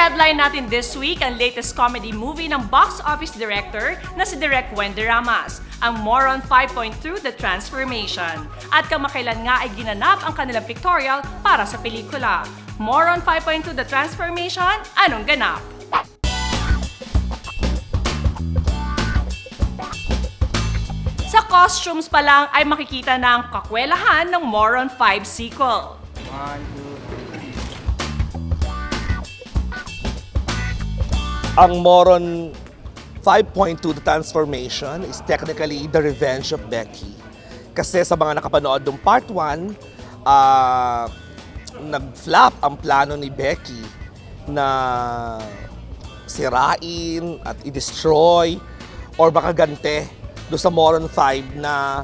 Headline natin this week ang latest comedy movie ng box office director na si Direk Wendy Ramas, ang Moron 5.2 The Transformation. At kamakailan nga ay ginanap ang kanilang pictorial para sa pelikula. Moron 5.2 The Transformation, anong ganap? Costumes pa lang ay makikita na ang kakwelahan ng Moron 5 sequel. Ang Moron 5.2 The Transformation is technically the revenge of Becky. Kasi sa mga nakapanood ng part 1, ah nag-flop ang plano ni Becky na sirain at i-destroy or baka gante do sa Moron 5 na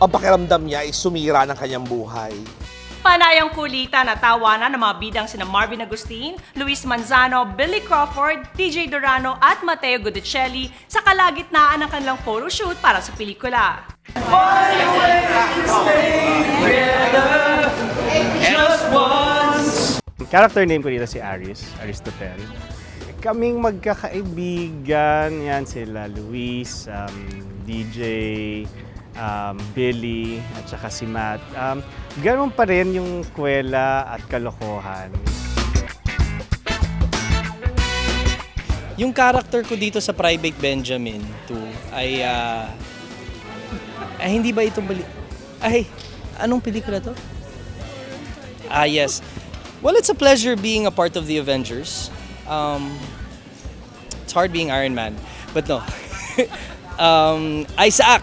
ang pakiramdam niya ay sumira ng kanyang buhay. Panayang kulitan at tawanan ng mga bidang sina Marvin Agustin, Luis Manzano, Billy Crawford, DJ Durano at Matteo Gudicelli sa kalagitnaan ng kanilang photoshoot para sa pelikula. Character name ko dito si Aris, Aristotel. Kaming magkakaibigan, yan sila Luis, um, DJ, um, Billy, at saka si Matt. Um, ganun pa rin yung kwela at kalokohan. Yung character ko dito sa Private Benjamin 2 ay ah, ay hindi ba itong bali ay anong pelikula to? Ah yes. Well, it's a pleasure being a part of the Avengers. Um, it's hard being Iron Man, but no. um, Isaac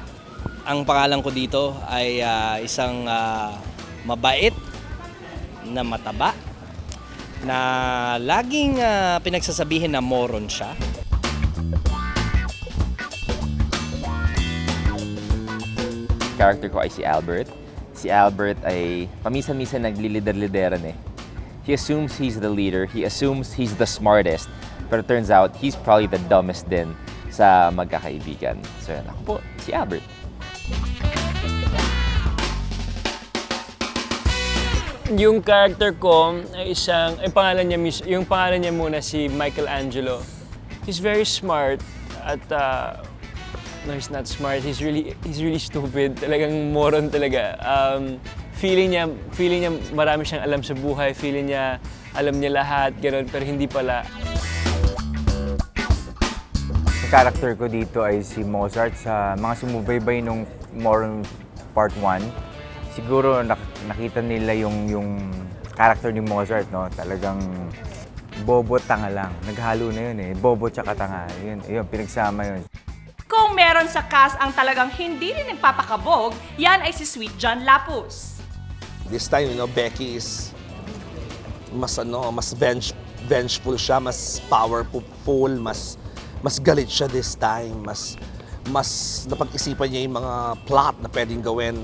ang pangalan ko dito ay ah, isang ah, mabait na mataba na laging ah, pinagsasabihin na moron siya. character ko ay si Albert. Si Albert ay paminsan-minsan naglilider-lideran eh. He assumes he's the leader, he assumes he's the smartest, pero turns out he's probably the dumbest din sa magkakaibigan. So yan, ako po, si Albert. Yung character ko ay isang, ay pangalan niya, yung pangalan niya muna si Michelangelo. He's very smart at uh, no, he's not smart. He's really, he's really stupid. Talagang moron talaga. Um, feeling niya, feeling niya marami siyang alam sa buhay. Feeling niya alam niya lahat, gano'n, pero hindi pala. Ang character ko dito ay si Mozart sa mga sumubaybay nung Moron Part 1. Siguro nak- nakita nila yung yung character ni Mozart, no? Talagang bobo tanga lang. Naghalo na yun eh. Bobo tsaka tanga. Yun, yun pinagsama yun. Kung meron sa cast ang talagang hindi rin nagpapakabog, yan ay si Sweet John Lapus. This time, you know, Becky is mas ano, mas venge, vengeful siya, mas powerful, mas mas galit siya this time, mas mas napag-isipan niya yung mga plot na pwedeng gawin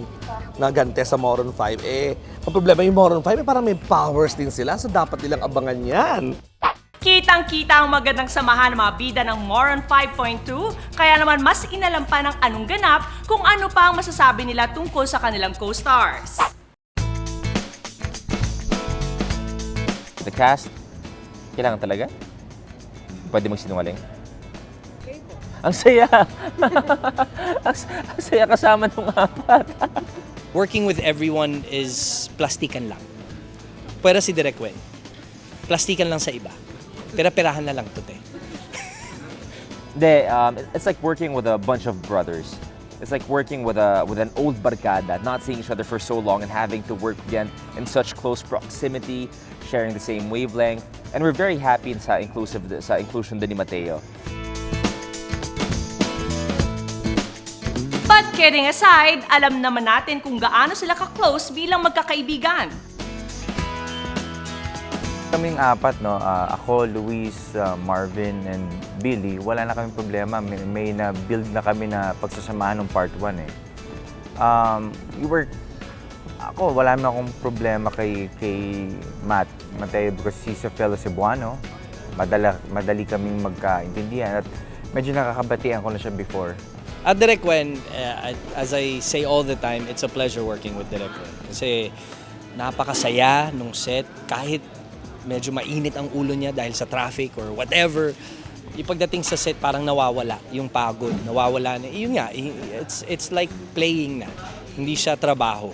na gante sa Moron 5. Eh, ang problema yung Moron 5, eh, parang may powers din sila, so dapat nilang abangan yan. Kitang-kita ang magandang samahan ng mga bida ng Moron 5.2, kaya naman mas inalam pa ng anong ganap kung ano pa ang masasabi nila tungkol sa kanilang co-stars. The cast, kailangan talaga? Pwede magsinungaling? Ang saya! ang, ang saya kasama nung apat. Working with everyone is plastikan lang. Pero si Direk Wen, plastikan lang sa iba. Pera-perahan na lang to, te. Hindi, um, it's like working with a bunch of brothers. It's like working with a with an old barkada, not seeing each other for so long and having to work again in such close proximity, sharing the same wavelength. And we're very happy sa inclusive sa inclusion din ni Mateo. But kidding aside, alam naman natin kung gaano sila ka-close bilang magkakaibigan. Kaming apat, no? ah, ako, Luis, ah, Marvin, and Billy, wala na kaming problema. May, may na-build na kami na pagsasamahan ng part 1 eh. Um, we were, ako, wala naman akong problema kay, kay Matt, Mateo, because he's a fellow Cebuano. Madala, madali kaming magkaintindihan at medyo nakakabatian ko na siya before. At Direk Wen, uh, as I say all the time, it's a pleasure working with Direk Wen. Kasi napakasaya nung set, kahit medyo mainit ang ulo niya dahil sa traffic or whatever. Yung pagdating sa set, parang nawawala yung pagod, nawawala na. Yun nga, it's, it's like playing na. Hindi siya trabaho.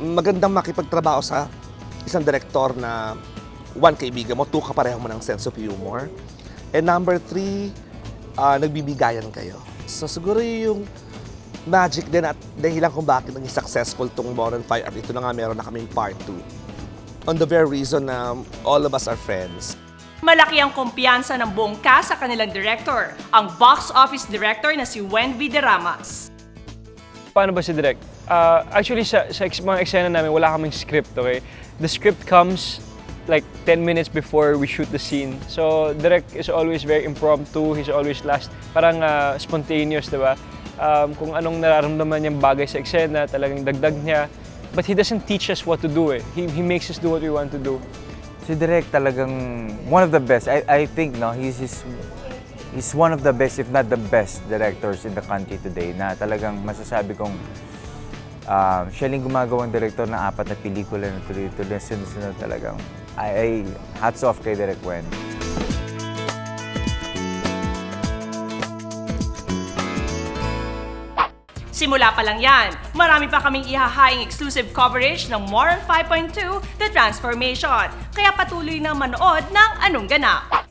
Magandang makipagtrabaho sa isang director na one, kaibigan mo, two, kapareho mo ng sense of humor. And number three, ah, nagbibigayan kayo. So siguro yung magic din at dahilan kung bakit naging successful tong Modern Fire ito na nga meron na kaming part 2. On the very reason na all of us are friends. Malaki ang kumpiyansa ng buong cast sa kanilang director, ang box office director na si Wendy Deramas. Paano ba si Direk? Ah, actually, sa, sa ex- mga eksena namin, wala kaming script, okay? The script comes like 10 minutes before we shoot the scene. So, Direk is always very impromptu. He's always last, parang ah, spontaneous, di ba? Um, kung anong nararamdaman niyang bagay sa eksena, talagang dagdag niya. But he doesn't teach us what to do eh. He, he makes us do what we want to do. Si Direk talagang one of the best. I, I think no, he's, he's, he's one of the best, if not the best directors in the country today na talagang masasabi kong um, siya lang gumagawang director ng apat na pelikula na tuloy-tuloy sunod-sunod talagang. I, I, hats off kay Direk Wen. Simula pa lang yan, marami pa kaming ihahaing exclusive coverage ng Moron 5.2 The Transformation. Kaya patuloy na manood ng Anong Ganap.